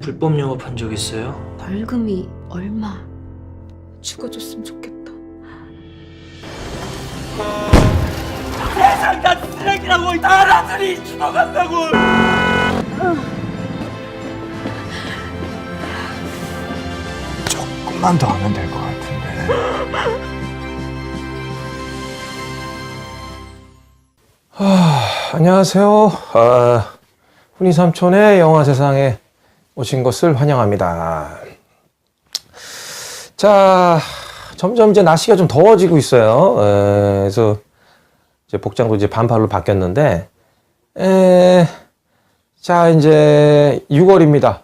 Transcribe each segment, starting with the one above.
불법 영업한 적 있어요? 벌금이 얼마? 죽어줬으면 좋겠다. 조금만 더 하면 될 것 같은데. 아, 안녕하세요. 아, 훈이 삼촌의 영화 세상에 오신 것을 환영합니다. 자, 점점 이제 날씨가 좀 더워지고 있어요. 에, 그래서 이제 복장도 이제 반팔로 바뀌었는데, 에, 자, 이제 6월입니다.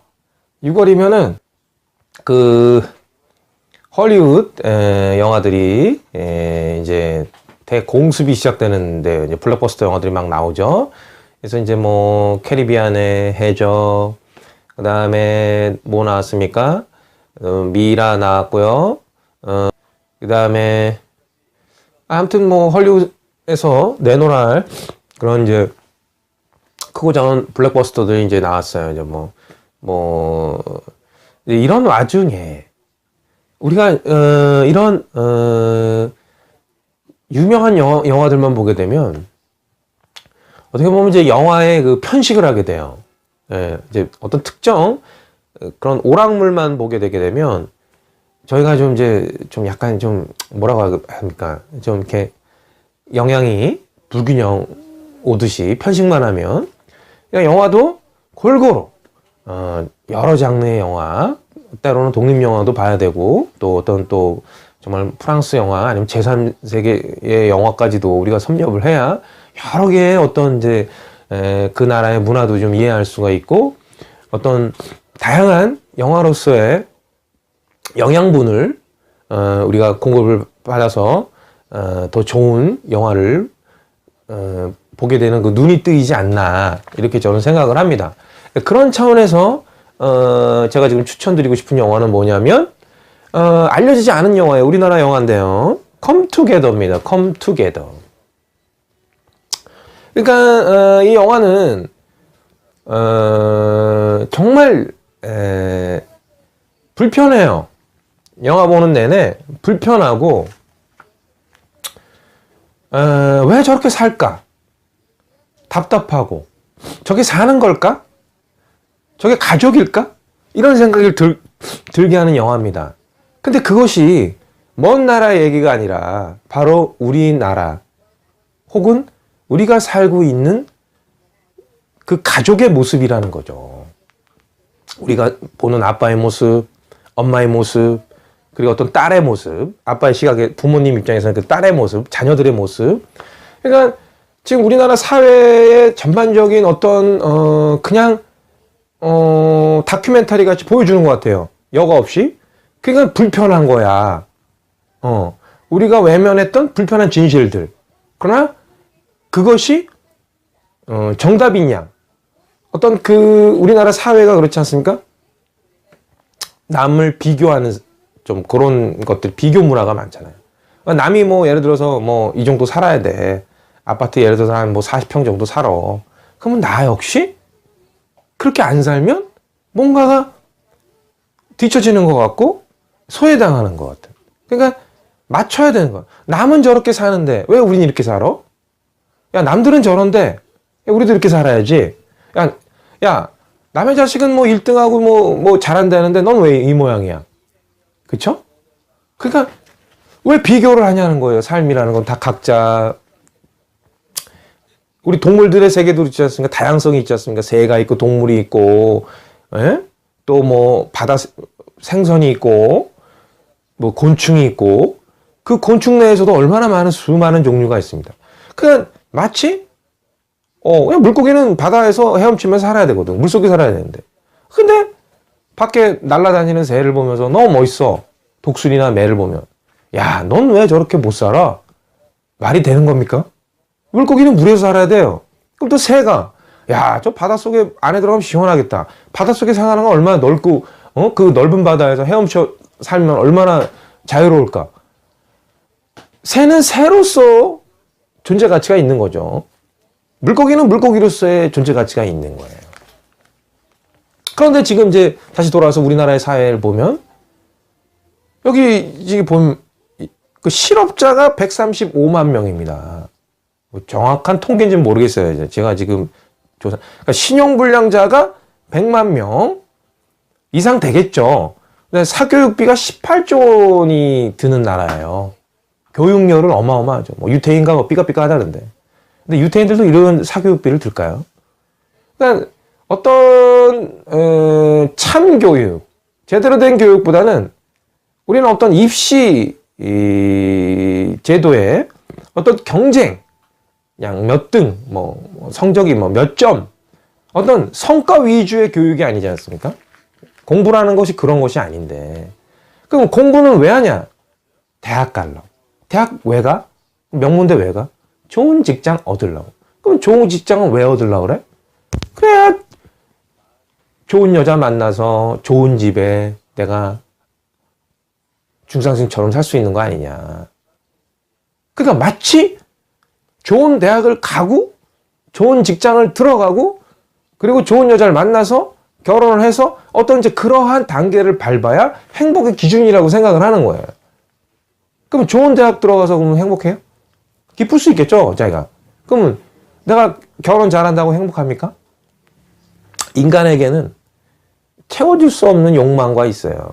6월이면은 그 헐리우드 에, 영화들이 에, 이제 대공습이 시작되는데 이제 블록버스터 영화들이 막 나오죠. 그래서 이제 뭐 캐리비안의 해적, 그 다음에 뭐 나왔습니까? 어, 미라 나왔고요. 어, 그 다음에 아무튼 뭐 헐리우드에서 내놓을 그런 이제 크고 작은 블록버스터들이 이제 나왔어요. 이제 뭐 뭐 이런 와중에 우리가 어, 이런 어, 유명한 영화, 영화들만 보게 되면 어떻게 보면 이제 영화의 그 편식을 하게 돼요. 예, 이제 어떤 특정 어, 그런 오락물만 보게 되게 되면 저희가 좀 이제 좀 약간 좀 뭐라고 합니까? 좀 이렇게 영향이 불균형 오듯이 편식만 하면 그러니까 영화도 골고루 어, 여러 장르의 영화, 때로는 독립 영화도 봐야 되고 또 어떤 또 정말 프랑스 영화 아니면 제3세계의 영화까지도 우리가 섭렵을 해야 여러 개의 어떤 이제 에, 그 나라의 문화도 좀 이해할 수가 있고 어떤 다양한 영화로서의 영양분을 어, 우리가 공급을 받아서 어, 더 좋은 영화를 어, 보게 되는 그 눈이 뜨이지 않나 이렇게 저는 생각을 합니다. 그런 차원에서 어, 제가 지금 추천드리고 싶은 영화는 뭐냐면 어, 알려지지 않은 영화예요. 우리나라 영화인데요. Come Together. 그러니까 어, 이 영화는 어, 정말 에, 불편해요. 영화 보는 내내 불편하고 어, 왜 저렇게 살까? 답답하고 저게 사는 걸까? 저게 가족일까? 이런 생각을 들, 들게 하는 영화입니다. 근데 그것이 먼 나라 얘기가 아니라 바로 우리나라 혹은 우리가 살고 있는 그 가족의 모습이라는 거죠. 우리가 보는 아빠의 모습, 엄마의 모습, 그리고 어떤 딸의 모습, 아빠의 시각에 부모님 입장에서는 그 딸의 모습, 자녀들의 모습. 그러니까 지금 우리나라 사회의 전반적인 어떤 어 그냥 어 다큐멘터리 같이 보여주는 것 같아요. 여과 없이. 그러니까 불편한 거야. 어 우리가 외면했던 불편한 진실들. 그러나 그것이 어 정답인 양. 어떤 그 우리나라 사회가 그렇지 않습니까? 남을 비교하는 좀 그런 것들 비교 문화가 많잖아요. 남이 뭐 예를 들어서 뭐 이 정도 살아야 돼. 아파트 예를 들어서 한 뭐 40평 정도 살아. 그러면 나 역시 그렇게 안 살면 뭔가가 뒤처지는 것 같고 소외당하는 것 같은. 그러니까 맞춰야 되는 거야. 남은 저렇게 사는데 왜 우린 이렇게 살아? 야 남들은 저런데 야, 우리도 이렇게 살아야지. 야, 야 남의 자식은 뭐 1등하고 뭐, 뭐 잘한다는데 넌 왜 이 모양이야? 그쵸? 그러니까 왜 비교를 하냐는 거예요. 삶이라는 건 다 각자 우리 동물들의 세계도 있지 않습니까? 다양성이 있지 않습니까? 새가 있고 동물이 있고 또 뭐 바다 생선이 있고 뭐 곤충이 있고 그 곤충 내에서도 얼마나 많은 수많은 종류가 있습니다. 그냥 마치 어 그냥 물고기는 바다에서 헤엄치면서 살아야 되거든. 물속에 살아야 되는데. 근데 밖에 날아다니는 새를 보면서 너무 멋있어. 독수리나 매를 보면. 야, 넌 왜 저렇게 못 살아? 말이 되는 겁니까? 물고기는 물에서 살아야 돼요. 그럼 또 새가 야, 저 바닷속에 안에 들어가면 시원하겠다. 바닷속에 생활하는 건 얼마나 넓고 어? 그 넓은 바다에서 헤엄쳐 살면 얼마나 자유로울까? 새는 새로서 존재 가치가 있는 거죠. 물고기는 물고기로서의 존재 가치가 있는 거예요. 그런데 지금 이제 다시 돌아와서 우리나라의 사회를 보면 여기 지금 보면 그 실업자가 135만 명입니다. 뭐 정확한 통계인지는 모르겠어요. 제가 지금 조사. 그러니까 신용불량자가 100만 명 이상 되겠죠. 사교육비가 18조 원이 드는 나라예요. 교육료를 어마어마하죠. 뭐 유태인가 뭐 삐까삐까하다는데. 근데 유태인들도 이런 사교육비를 들까요? 그러니까 어떤 어, 참 교육, 제대로 된 교육보다는 우리는 어떤 입시 이, 제도에 어떤 경쟁, 그냥 몇 등, 뭐 성적이 뭐 몇 점, 어떤 성과 위주의 교육이 아니지 않습니까? 공부라는 것이 그런 것이 아닌데. 그럼 공부는 왜 하냐? 대학 갈라. 대학 왜 가? 명문대 왜 가? 좋은 직장 얻으려고. 그럼 좋은 직장은 왜 얻으려고 그래? 그래야 좋은 여자 만나서 좋은 집에 내가 중상승처럼 살 수 있는 거 아니냐. 그러니까 마치 좋은 대학을 가고 좋은 직장을 들어가고 그리고 좋은 여자를 만나서 결혼을 해서 어떤 이제 그러한 단계를 밟아야 행복의 기준이라고 생각을 하는 거예요. 그럼 좋은 대학 들어가서 그러면 행복해요? 기쁠 수 있겠죠, 자기가. 그러면 내가 결혼 잘한다고 행복합니까? 인간에게는 채워줄 수 없는 욕망과 있어요.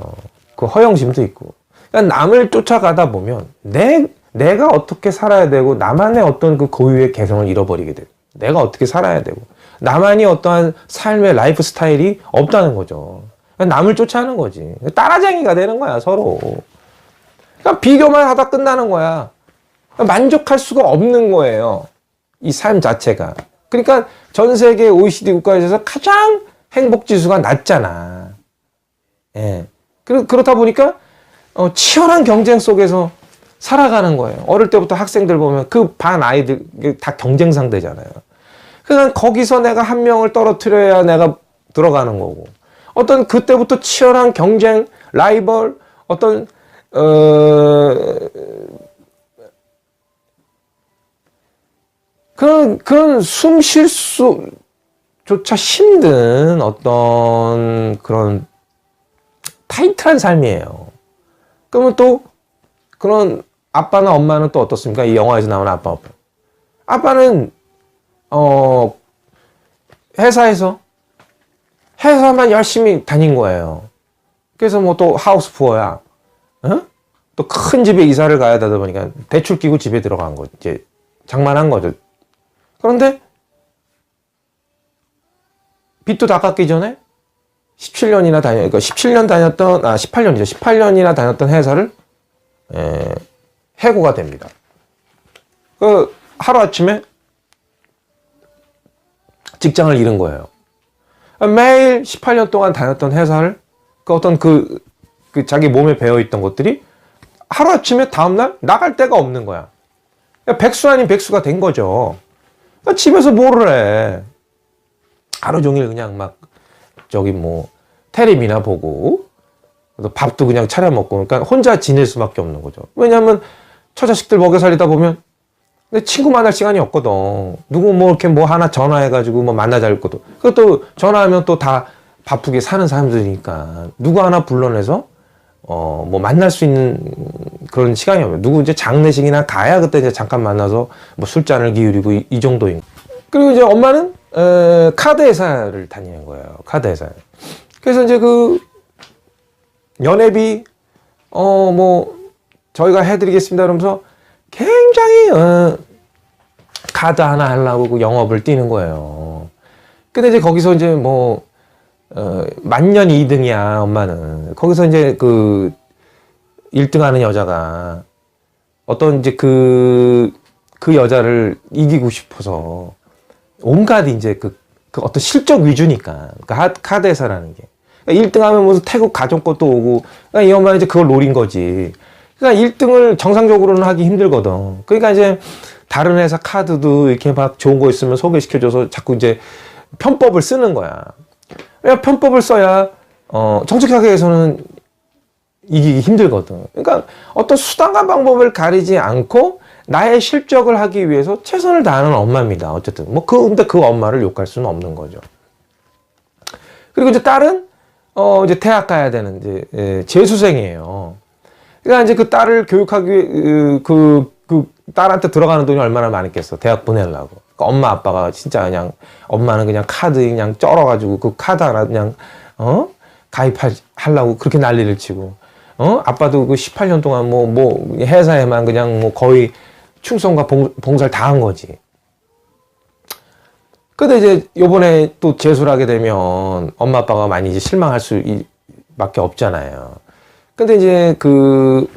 그 허영심도 있고. 그러니까 남을 쫓아가다 보면 내, 내가 어떻게 살아야 되고 나만의 어떤 그 고유의 개성을 잃어버리게 돼요. 내가 어떻게 살아야 되고 나만이 어떠한 삶의 라이프 스타일이 없다는 거죠. 그러니까 남을 쫓아하는 거지. 따라쟁이가 되는 거야 서로. 그러니까 비교만 하다 끝나는 거야. 그러니까 만족할 수가 없는 거예요. 이 삶 자체가. 그러니까 전 세계 OECD 국가에서 가장 행복 지수가 낮잖아. 예. 그렇, 그렇다 보니까 어, 치열한 경쟁 속에서 살아가는 거예요. 어릴 때부터 학생들 보면 그 반 아이들 다 경쟁 상대잖아요. 그러니까 거기서 내가 한 명을 떨어뜨려야 내가 들어가는 거고. 어떤 그때부터 치열한 경쟁, 라이벌, 어떤 어, 그런 그런 숨 쉴 수조차 힘든 어떤 그런 타이트한 삶이에요. 그러면 또 그런 아빠나 엄마는 또 어떻습니까? 이 영화에서 나오는 아빠 아빠. 아빠는 어 회사에서 회사만 열심히 다닌 거예요. 그래서 뭐 또 하우스 푸어야. 어? 또 큰 집에 이사를 가야 되다 보니까 대출 끼고 집에 들어간 거 이제 장만한 거죠. 그런데 빚도 다 갚기 전에 17년이나 다녔, 그러니까 17년 다녔던, 아, 18년이죠. 18년이나 다녔던 회사를, 에, 해고가 됩니다. 그, 하루아침에 직장을 잃은 거예요. 매일 18년 동안 다녔던 회사를, 그 어떤 그, 그 자기 몸에 배어있던 것들이 하루아침에 다음날 나갈 데가 없는 거야. 그러니까 백수 아닌 백수가 된 거죠. 그러니까 집에서 뭐를 해. 하루 종일 그냥 막 저기 뭐 테레비나 보고 또 밥도 그냥 차려 먹고 그러니까 혼자 지낼 수밖에 없는 거죠. 왜냐하면 처자식들 먹여 살리다 보면 근데 친구 만날 시간이 없거든. 누구 뭐 이렇게 뭐 하나 전화해가지고 뭐 만나자 할 것도. 그것도 전화하면 또 다 바쁘게 사는 사람들이니까 누구 하나 불러내서 어 뭐 만날 수 있는 그런 시간이 없어요. 누구 이제 장례식이나 가야 그때 이제 잠깐 만나서 뭐 술잔을 기울이고 이, 이 정도인. 그리고 이제 엄마는 에, 카드 회사를 다니는 거예요. 카드 회사. 그래서 이제 그 연회비 어 뭐 저희가 해드리겠습니다. 그러면서 굉장히 어, 카드 하나 하려고 그 영업을 뛰는 거예요. 근데 이제 거기서 이제 뭐 어, 만년 2등이야 엄마는 거기서 이제 그 1등 하는 여자가 어떤 이제 그, 그 여자를 이기고 싶어서 온갖 이제 그, 그 어떤 실적 위주니까. 그 하- 카드 회사라는 게. 그러니까 1등 하면 무슨 태국 가족 것도 오고. 그러니까 이 엄마는 이제 그걸 노린 거지. 그러니까 1등을 정상적으로는 하기 힘들거든. 그러니까 이제 다른 회사 카드도 이렇게 막 좋은 거 있으면 소개시켜줘서 자꾸 이제 편법을 쓰는 거야. 왜 편법을 써야 어, 정책학에서는 이기기 힘들거든. 그러니까 어떤 수단과 방법을 가리지 않고 나의 실적을 하기 위해서 최선을 다하는 엄마입니다. 어쨌든 뭐 그 근데 그 엄마를 욕할 수는 없는 거죠. 그리고 이제 딸은 어 이제 대학 가야 되는 이제 예, 재수생이에요. 그러니까 이제 그 딸을 교육하기 그, 그 딸한테 들어가는 돈이 얼마나 많겠어. 대학 보내려고. 그러니까 엄마 아빠가 진짜 그냥 엄마는 그냥 카드 그냥 쩔어가지고 그 카드 하나 그냥 어 가입하려고 그렇게 난리를 치고 어 아빠도 그 18년 동안 뭐뭐 회사에만 그냥 뭐 거의 충성과 봉, 봉사를 다 한 거지. 근데 이제 요번에 또 재수를 하게 되면 엄마 아빠가 많이 이제 실망할 수 밖에 없잖아요. 근데 이제 그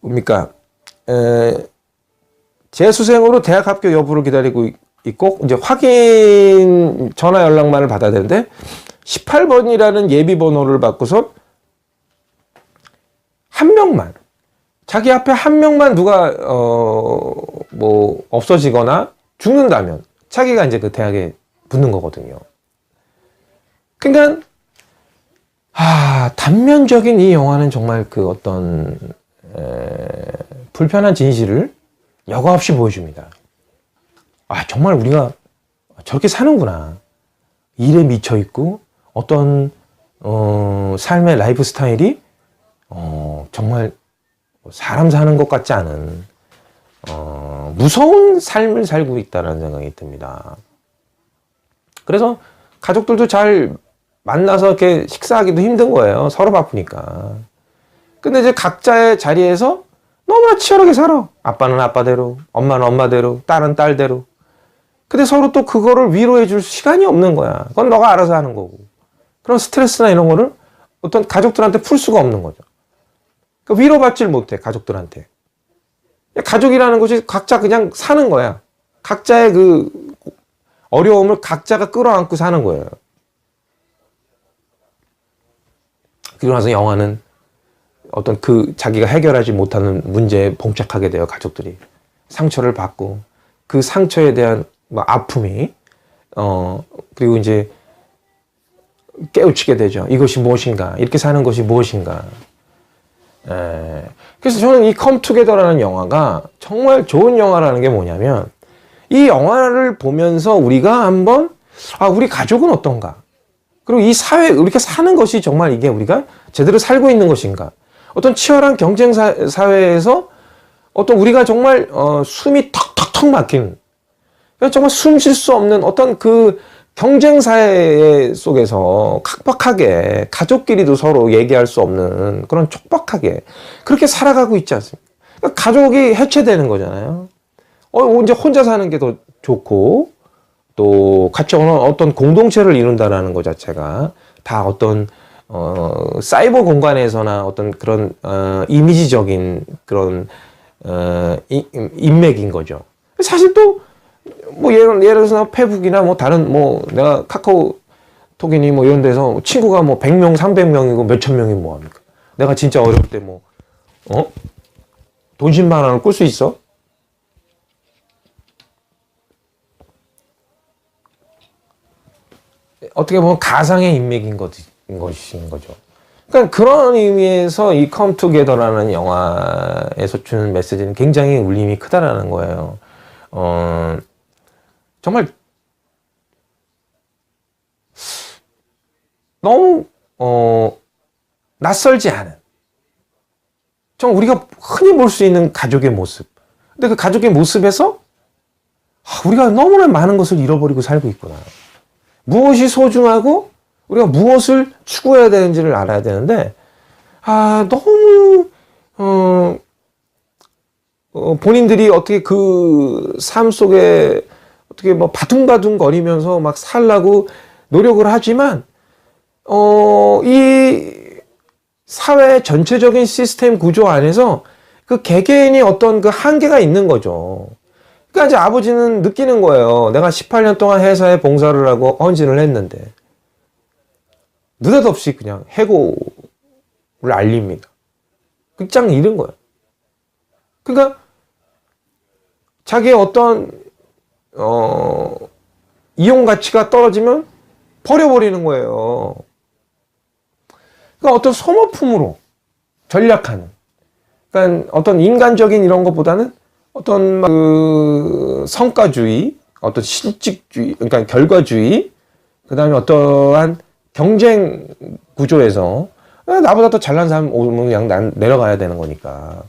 뭡니까 에, 재수생으로 대학 합격 여부를 기다리고 있- 있고 이제 확인 전화 연락만을 받아야 되는데 18번이라는 예비 번호를 받고서 한 명만 자기 앞에 한 명만 누가 어 뭐 없어지거나 죽는다면 자기가 이제 그 대학에 붙는 거거든요. 그러니까 아 단면적인 이 영화는 정말 그 어떤 에, 불편한 진실을 여과 없이 보여줍니다. 아 정말 우리가 저렇게 사는구나. 일에 미쳐 있고 어떤 어, 삶의 라이프 스타일이 어, 정말 사람 사는 것 같지 않은 어, 무서운 삶을 살고 있다는 생각이 듭니다. 그래서 가족들도 잘 만나서 이렇게 식사하기도 힘든 거예요. 서로 바쁘니까. 근데 이제 각자의 자리에서 너무나 치열하게 살아. 아빠는 아빠대로, 엄마는 엄마대로, 딸은 딸대로. 근데 서로 또 그거를 위로해 줄 시간이 없는 거야. 그건 너가 알아서 하는 거고. 그런 스트레스나 이런 거를 어떤 가족들한테 풀 수가 없는 거죠. 그러니까 위로받질 못해, 가족들한테. 가족이라는 것이 각자 그냥 사는 거야. 각자의 그 어려움을 각자가 끌어안고 사는 거예요. 그리고 나서 영화는 어떤 그 자기가 해결하지 못하는 문제에 봉착하게 돼요, 가족들이. 상처를 받고 그 상처에 대한 뭐 아픔이 어 그리고 이제 깨우치게 되죠. 이것이 무엇인가? 이렇게 사는 것이 무엇인가? 에, 그래서 저는 이 컴투게더라는 영화가 정말 좋은 영화라는 게 뭐냐면 이 영화를 보면서 우리가 한번 아 우리 가족은 어떤가? 그리고 이 사회 이렇게 사는 것이 정말 이게 우리가 제대로 살고 있는 것인가? 어떤 치열한 경쟁 사, 사회에서 어떤 우리가 정말 어, 숨이 턱턱턱 막힌 그냥 정말 숨 쉴 수 없는 어떤 그 경쟁 사회 속에서 각박하게 가족끼리도 서로 얘기할 수 없는 그런 촉박하게 그렇게 살아가고 있지 않습니까? 그러니까 가족이 해체되는 거잖아요. 어, 이제 혼자 사는 게 더 좋고 또 같이 어떤 공동체를 이룬다라는 것 자체가 다 어떤 어, 사이버 공간에서나 어떤 그런 어, 이미지적인 그런 어, 이- 인맥인 거죠. 사실 또 뭐 예를 예를 들어서 페북이나 뭐 다른 뭐 내가 카카오톡이니 뭐 이런 데서 친구가 뭐 100명, 300명이고 몇천 명이 뭐 합니까? 내가 진짜 어려울 때 뭐 어? 돈 10만 원을 꿀 수 있어? 어떻게 보면 가상의 인맥인 것인 것인 거죠. 그러니까 그런 의미에서 이 Together라는 영화에서 주는 메시지는 굉장히 울림이 크다라는 거예요. 어, 정말 너무 어, 낯설지 않은 좀 우리가 흔히 볼 수 있는 가족의 모습. 근데 그 가족의 모습에서 아, 우리가 너무나 많은 것을 잃어버리고 살고 있구나. 무엇이 소중하고 우리가 무엇을 추구해야 되는지를 알아야 되는데 아 너무 어, 어, 본인들이 어떻게 그 삶 속에 어떻게 뭐 바둥바둥 거리면서 막 살라고 노력을 하지만 어, 이 사회 전체적인 시스템 구조 안에서 그 개개인이 어떤 그 한계가 있는 거죠. 그러니까 이제 아버지는 느끼는 거예요. 내가 18년 동안 회사에 봉사를 하고 헌신을 했는데 느닷없이 그냥 해고를 알립니다. 끝장 잃은 거예요. 그러니까 자기의 어떤 어 이용 가치가 떨어지면 버려버리는 거예요. 그러니까 어떤 소모품으로 전략하는. 그러니까 어떤 인간적인 이런 것보다는 어떤 그 성과주의, 어떤 실직주의, 그러니까 결과주의, 그 다음에 어떠한 경쟁 구조에서 아, 나보다 더 잘난 사람 오면 그냥 난 내려가야 되는 거니까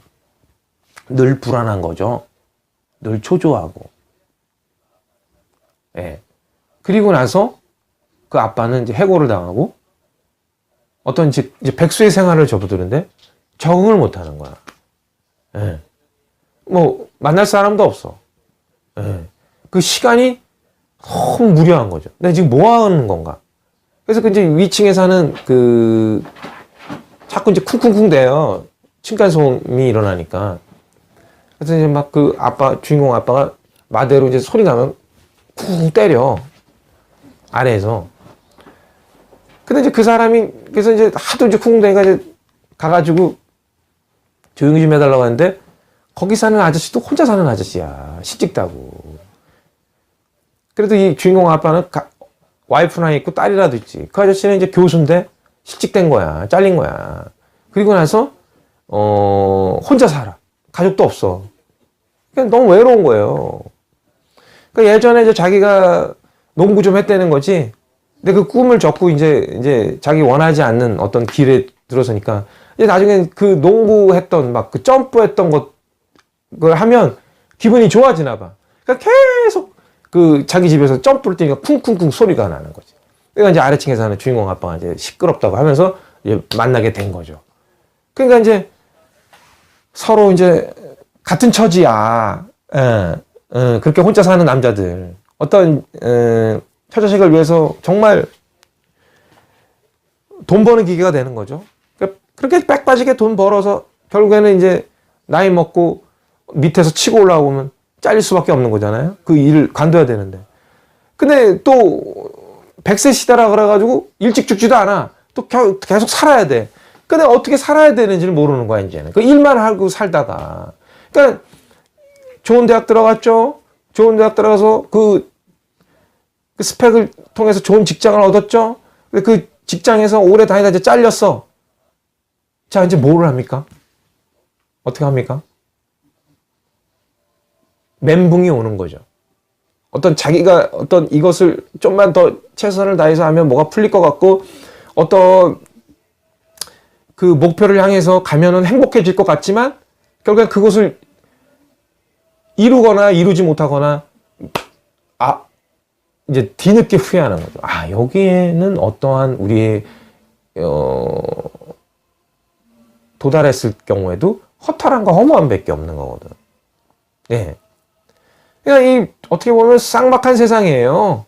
늘 불안한 거죠. 늘 초조하고. 예. 그리고 나서 그 아빠는 이제 해고를 당하고 어떤 이제, 백수의 생활을 접어드는데 적응을 못 하는 거야. 예. 뭐, 만날 사람도 없어. 예. 그 시간이 너무 무료한 거죠. 내가 지금 뭐 하는 건가? 그래서 그 이제 위층에 사는 그, 자꾸 이제 쿵쿵쿵 대요. 층간소음이 일어나니까. 그래서 이제 막 그 아빠, 주인공 아빠가 마대로 이제 소리 나면 쿵 때려. 아래에서. 근데 이제 그 사람이, 그래서 이제 하도 이제 쿵쿵 대니까 이제 가가지고 조용히 좀 해달라고 하는데 거기 사는 아저씨도 혼자 사는 아저씨야. 시집다고. 그래도 이 주인공 아빠는 가- 와이프 나 있고 딸이라도 있지. 그 아저씨는 이제 교수인데 실직된 거야. 잘린 거야. 그리고 나서 어 혼자 살아. 가족도 없어. 그냥 너무 외로운 거예요. 그 예전에 이제 자기가 농구 좀 했다는 거지. 근데 그 꿈을 접고 이제 이제 자기 원하지 않는 어떤 길에 들어서니까 이제 나중에 그 농구 했던 막 그 점프 했던 것 그걸 하면 기분이 좋아지나 봐. 그러니까 계속 그 자기 집에서 점프를 뛰니까 쿵쿵쿵 소리가 나는 거지. 그러니까 이제 아래층에 사는 주인공 아빠가 이제 시끄럽다고 하면서 이제 만나게 된 거죠. 그러니까 이제 서로 이제 같은 처지야. 예, 예, 그렇게 혼자 사는 남자들. 어떤, 에, 처자식을 위해서 정말 돈 버는 기계가 되는 거죠. 그러니까 그렇게 빽 빠지게 돈 벌어서 결국에는 이제 나이 먹고 밑에서 치고 올라오면 잘릴 수밖에 없는 거잖아요. 그 일을 관둬야 되는데. 근데 또 100세 시대라 그래가지고 일찍 죽지도 않아. 또 겨- 계속 살아야 돼. 근데 어떻게 살아야 되는지를 모르는 거야, 이제는. 그 일만 하고 살다가. 그러니까 좋은 대학 들어갔죠. 좋은 대학 들어가서 그, 그 스펙을 통해서 좋은 직장을 얻었죠. 근데 그 직장에서 오래 다니다 이제 잘렸어. 자, 이제 뭐를 합니까? 어떻게 합니까? 멘붕이 오는 거죠. 어떤 자기가 어떤 이것을 좀만 더 최선을 다해서 하면 뭐가 풀릴 것 같고 어떤 그 목표를 향해서 가면은 행복해질 것 같지만 결국엔 그것을 이루거나 이루지 못하거나 아 이제 뒤늦게 후회하는 거죠. 아 여기에는 어떠한 우리의 어 도달했을 경우에도 허탈함과 허무함밖에 없는 거거든. 예. 그러니까 이 어떻게 보면 쌍막한 세상이에요.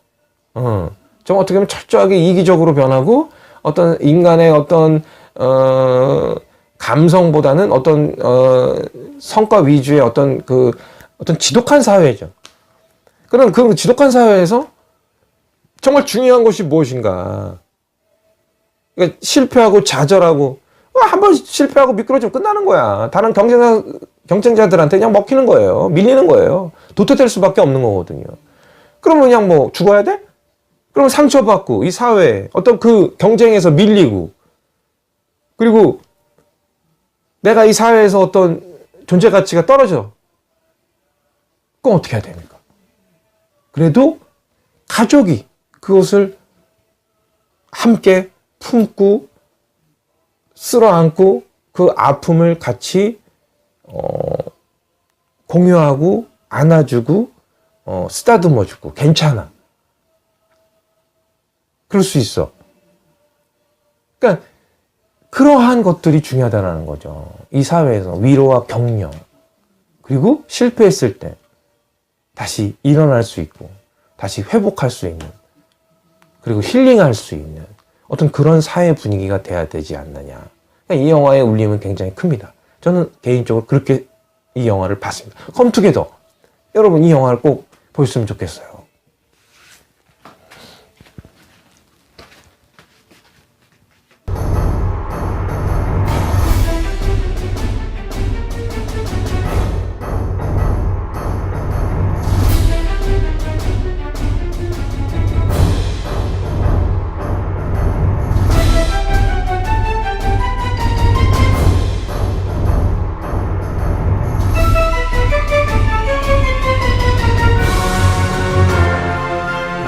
어. 좀 어떻게 보면 철저하게 이기적으로 변하고 어떤 인간의 어떤 어 감성보다는 어떤 어 성과 위주의 어떤 그 어떤 지독한 사회죠. 그럼 그 지독한 사회에서 정말 중요한 것이 무엇인가? 그러니까 실패하고 좌절하고 한 번 실패하고 미끄러지면 끝나는 거야. 다른 경쟁자 경쟁자들한테 그냥 먹히는 거예요. 밀리는 거예요. 도태될 수밖에 없는 거거든요. 그러면 그냥 뭐 죽어야 돼? 그럼 상처받고 이 사회에 어떤 그 경쟁에서 밀리고 그리고 내가 이 사회에서 어떤 존재 가치가 떨어져. 그럼 어떻게 해야 됩니까? 그래도 가족이 그것을 함께 품고 쓸어 안고 그 아픔을 같이 어, 공유하고 안아주고 어, 쓰다듬어주고 괜찮아. 그럴 수 있어. 그러니까 그러한 것들이 중요하다는 거죠. 이 사회에서 위로와 격려 그리고 실패했을 때 다시 일어날 수 있고 다시 회복할 수 있는 그리고 힐링할 수 있는 어떤 그런 사회 분위기가 돼야 되지 않느냐. 그러니까 이 영화의 울림은 굉장히 큽니다. 저는 개인적으로 그렇게 이 영화를 봤습니다. 컴투게더. 여러분 이 영화를 꼭 보셨으면 좋겠어요.